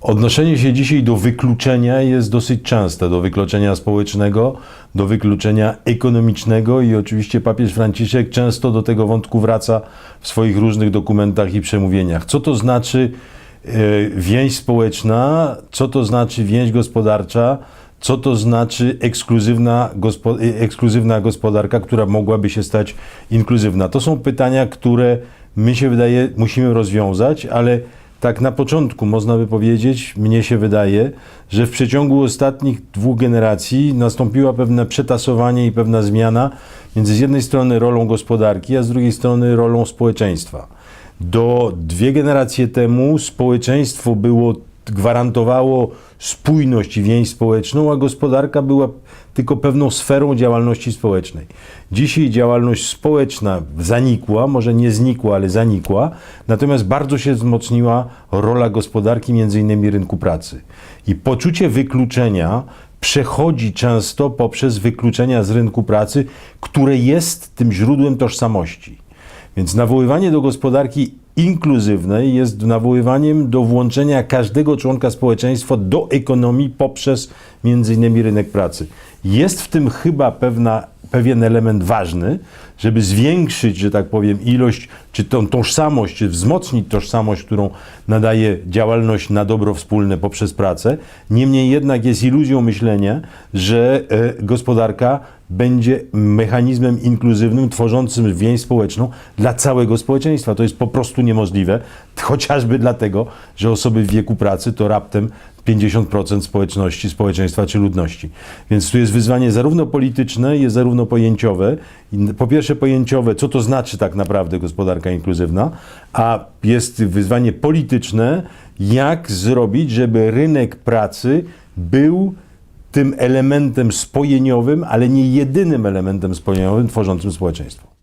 Odnoszenie się dzisiaj do wykluczenia jest dosyć częste, do wykluczenia społecznego, do wykluczenia ekonomicznego i oczywiście papież Franciszek często do tego wątku wraca w swoich różnych dokumentach i przemówieniach. Co to znaczy e, więź społeczna, co to znaczy więź gospodarcza, co to znaczy ekskluzywna, e, ekskluzywna gospodarka, która mogłaby się stać inkluzywna. To są pytania, które my się wydaje musimy rozwiązać, ale tak na początku można by powiedzieć, mnie się wydaje, że w przeciągu ostatnich dwóch generacji nastąpiła pewne przetasowanie i pewna zmiana między z jednej strony rolą gospodarki, a z drugiej strony rolą społeczeństwa. Do dwie generacje temu społeczeństwo było gwarantowało spójność i więź społeczną, a gospodarka była tylko pewną sferą działalności społecznej. Dzisiaj działalność społeczna zanikła, może nie znikła, ale zanikła, natomiast bardzo się wzmocniła rola gospodarki, między innymi rynku pracy. I poczucie wykluczenia przechodzi często poprzez wykluczenia z rynku pracy, które jest tym źródłem tożsamości. Więc nawoływanie do gospodarki inkluzywnej jest nawoływaniem do włączenia każdego członka społeczeństwa do ekonomii poprzez innymi rynek pracy. Jest w tym chyba pewna, pewien element ważny, żeby zwiększyć, że tak powiem, ilość, czy tą tożsamość, czy wzmocnić tożsamość, którą nadaje działalność na dobro wspólne poprzez pracę. Niemniej jednak jest iluzją myślenia, że e, gospodarka będzie mechanizmem inkluzywnym, tworzącym więź społeczną dla całego społeczeństwa. To jest po prostu niemożliwe, chociażby dlatego, że osoby w wieku pracy to raptem 50% społeczności, społeczeństwa czy ludności. Więc tu jest wyzwanie zarówno polityczne, jest zarówno pojęciowe. Po pierwsze pojęciowe, co to znaczy tak naprawdę gospodarka inkluzywna, a jest wyzwanie polityczne, jak zrobić, żeby rynek pracy był tym elementem spojeniowym, ale nie jedynym elementem spojeniowym tworzącym społeczeństwo.